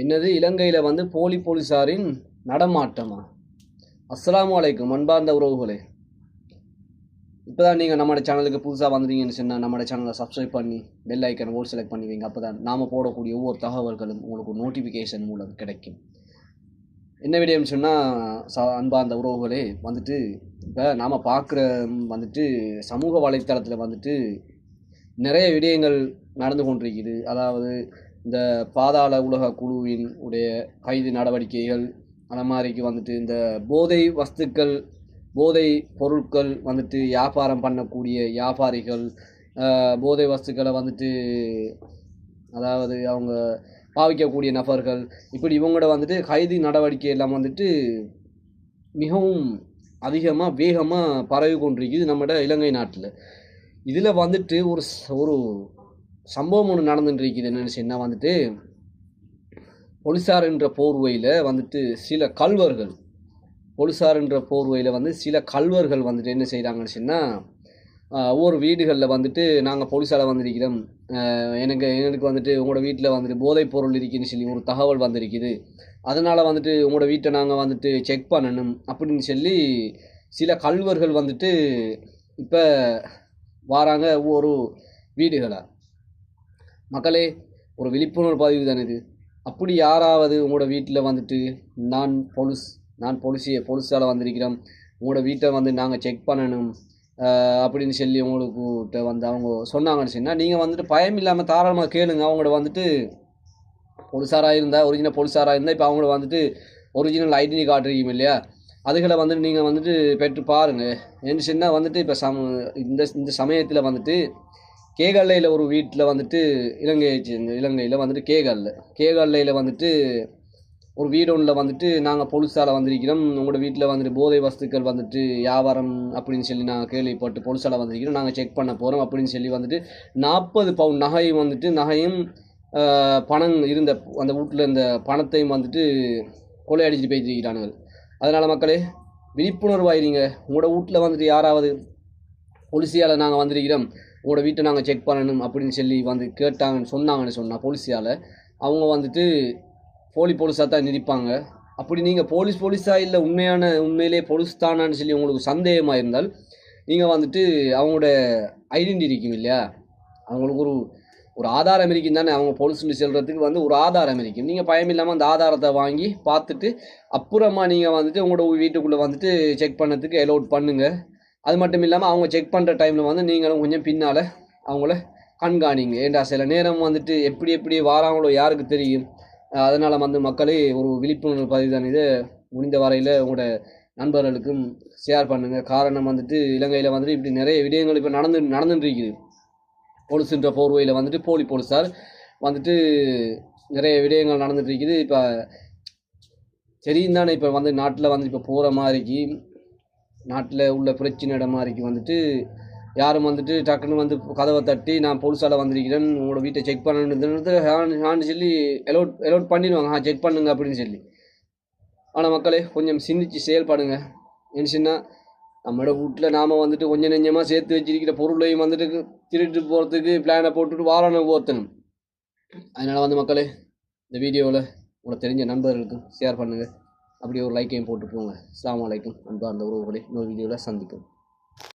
என்னது? இலங்கையில் வந்து போலி போலீஸாரின் நடமாட்டமா? அஸ்லாம் அலைக்கும் அன்பார்ந்த உறவுகளே. இப்போ தான் நீங்கள் நம்மளோட சேனலுக்கு புதுசாக வந்துட்டீங்கன்னு சொன்னால் நம்மளோட சேனலை சப்ஸ்கிரைப் பண்ணி பெல் ஐக்கன் ஓல் செலக்ட் பண்ணுவீங்க. அப்போ தான் நாம் போடக்கூடிய ஒவ்வொரு தகவல்களும் உங்களுக்கு நோட்டிஃபிகேஷன் மூலம் கிடைக்கும். என்ன விடயம் சொன்னால் ச அன்பார்ந்த உறவுகளே வந்துட்டு இப்போ நாம் பார்க்குற வந்துட்டு சமூக வலைத்தளத்தில் வந்துட்டு நிறைய விடயங்கள் நடந்து கொண்டிருக்குது. அதாவது இந்த பாதாள உலக குழுவின் உடைய கைது நடவடிக்கைகள் அந்த மாதிரிக்கு வந்துட்டு இந்த போதை வஸ்துக்கள் போதை பொருட்கள் வந்துட்டு வியாபாரம் பண்ணக்கூடிய வியாபாரிகள் போதை வஸ்துக்களை வந்துட்டு அதாவது அவங்க பாவிக்கக்கூடிய நபர்கள் இப்படி இவங்களோட வந்துட்டு கைது நடவடிக்கை எல்லாம் வந்துட்டு மிகவும் அதிகமாக வேகமாக பரவி கொண்டிருக்குது நம்மட இலங்கை நாட்டில். இதில் வந்துட்டு ஒரு ஒரு சம்பவம் ஒன்று நடந்துட்டுருக்குது. என்னென்னு சொன்னால் வந்துட்டு போலீஸார் என்ற போர்வையில் வந்துட்டு சில கல்வர்கள் போலீஸார் என்ற போர்வையில் வந்து சில கல்வர்கள் வந்துட்டு என்ன செய்கிறாங்கன்னு சொன்னால் ஒவ்வொரு வீடுகளில் வந்துட்டு நாங்கள் போலீஸால் வந்திருக்கிறோம். எனக்கு எனக்கு வந்துட்டு உங்களோட வீட்டில் வந்துட்டு போதைப் பொருள் இருக்குன்னு சொல்லி ஒரு தகவல் வந்திருக்குது. அதனால் வந்துட்டு உங்களோட வீட்டை நாங்கள் வந்துட்டு செக் பண்ணணும் அப்படின்னு சொல்லி சில கல்வர்கள் வந்துட்டு இப்போ வாராங்க ஒவ்வொரு வீடுகளாக மக்களே ஒரு விழிப்புணர்வு பதிவு தானே இது. அப்படி யாராவது உங்களோட வீட்டில் வந்துட்டு நான் போலீஸ் நான் போலீஸிய போலீஸால் வந்திருக்கிறோம் உங்களோட வீட்டை வந்து நாங்கள் செக் பண்ணணும் அப்படின்னு சொல்லி உங்களுக்கு வந்து அவங்க சொன்னாங்கன்னு சொன்னால் நீங்கள் வந்துட்டு பயம் இல்லாமல் தாராளமாக கேளுங்க. அவங்கள வந்துட்டு போலீஸாராக இருந்தால் ஒரிஜினல் போலீஸாராக இருந்தால் இப்போ அவங்கள வந்துட்டு ஒரிஜினல் ஐடென்டி கார்டு இருக்கும் இல்லையா? அதுகளை வந்துட்டு நீங்கள் வந்துட்டு பெற்று பாருங்கள் ஏன்னு சொன்னால் வந்துட்டு இப்போ சம இந்த இந்த சமயத்தில் வந்துட்டு கேகல்லையில் ஒரு வீட்டில் வந்துட்டு இலங்கையை சேர்ந்த இலங்கையில் வந்துட்டு கேகல்ல கேகல்லையில் வந்துட்டு ஒரு வீடு ஒன்றில் வந்துட்டு நாங்கள் பொலிசால் வந்திருக்கிறோம். உங்களோட வீட்டில் வந்துட்டு போதை வஸ்துக்கள் வந்துட்டு வியாபாரம் அப்படின்னு சொல்லி நாங்கள் கேள்விப்பட்டு பொலிசால் வந்திருக்கிறோம். நாங்கள் செக் பண்ண போகிறோம் அப்படின்னு சொல்லி வந்துட்டு நாற்பது பவுன் நகையும் வந்துட்டு நகையும் பணம் இருந்த அந்த வீட்டில் இருந்த பணத்தையும் வந்துட்டு கொள்ளையடிச்சிட்டு போயிட்டு அதனால் மக்களே விழிப்புணர்வாயிருங்க உங்களோட வீட்டில் வந்துட்டு யாராவது பொலிசியால் நாங்கள் வந்திருக்கிறோம். உங்களோட வீட்டை நாங்கள் செக் பண்ணணும் அப்படின்னு சொல்லி வந்து கேட்டாங்கன்னு சொன்னாங்கன்னு சொன்னால் போலீஸியால் அவங்க வந்துட்டு போலி போலீஸாக தான் நிற்பாங்க. அப்படி நீங்கள் போலீஸ் போலீஸாக இல்லை உண்மையான உண்மையிலே போலீஸ் தானான்னு சொல்லி உங்களுக்கு சந்தேகமாக இருந்தால் நீங்கள் வந்துட்டு அவங்களோட ஐடென்டி இருக்கும் இல்லையா? அவங்களுக்கு ஒரு ஒரு ஆதாரம் இருக்கும் தானே. அவங்க போலீஸ்னு சொல்கிறதுக்கு வந்து ஒரு ஆதாரம் இருக்கும். நீங்கள் பயம் இல்லாமல் அந்த ஆதாரத்தை வாங்கி பார்த்துட்டு அப்புறமா நீங்கள் வந்துட்டு உங்களோட வீட்டுக்குள்ளே வந்துட்டு செக் பண்ணதுக்கு அலோட் பண்ணுங்கள் அது மட்டும் இல்லாமல் அவங்க செக் பண்ணுற டைமில் வந்து நீங்களும் கொஞ்சம் பின்னால் அவங்கள கண்காணிங்க. ஏண்டா சில நேரம் வந்துட்டு எப்படி எப்படி வாராங்களோ யாருக்கு தெரியும்? அதனால் வந்து மக்களே ஒரு விழிப்புணர்வு பதிவு தான் இது. முடிந்த வரையில் உங்களோட நண்பர்களுக்கும் ஷேர் பண்ணுங்கள் காரணம் வந்துட்டு இலங்கையில் வந்துட்டு இப்படி நிறைய விடயங்கள் இப்போ நடந்து நடந்துட்டு இருக்குது. போலீஸுன்ற போர்வையில் வந்துட்டு போலி போலீஸார் வந்துட்டு நிறைய விடயங்கள் நடந்துட்டு இருக்குது. இப்போ தெரியும் தானே இப்போ வந்து நாட்டில் வந்து இப்போ போகிற மாதிரிக்கு நாட்டில் உள்ள பிரச்சனையிட மாதிரிக்கு வந்துட்டு யாரும் வந்துட்டு டக்குன்னு வந்து கதவை தட்டி நான் போலீஸால் வந்திருக்கிறேன் உங்களோட வீட்டை செக் பண்ணணுன்றது நான் சொல்லி எலோட் எலோட் பண்ணிடுவாங்க. ஆ செக் பண்ணுங்க அப்படின்னு சொல்லி. ஆனால் மக்களே கொஞ்சம் சிந்திச்சு செயல்படுங்க. என்ன சொன்னால் நம்மளோட வீட்டில் நாம் வந்துட்டு கொஞ்சம் நெஞ்சமாக சேர்த்து வச்சிருக்கிற பொருளையும் வந்துட்டு திருட்டு போகிறதுக்கு பிளானை போட்டுட்டு வாரான ஒருத்தனும் அதனால் வந்து மக்களே இந்த வீடியோவில் உங்களுக்கு தெரிஞ்ச நண்பர்களுக்கும் ஷேர் பண்ணுங்கள் அப்படியே ஒரு லைக்கையும் போட்டு போங்க அஸ்லாம் வலைக்கும் அன்பார்ந்த உறவுகளை இன்னொரு வீடியோவில் சந்திக்கும்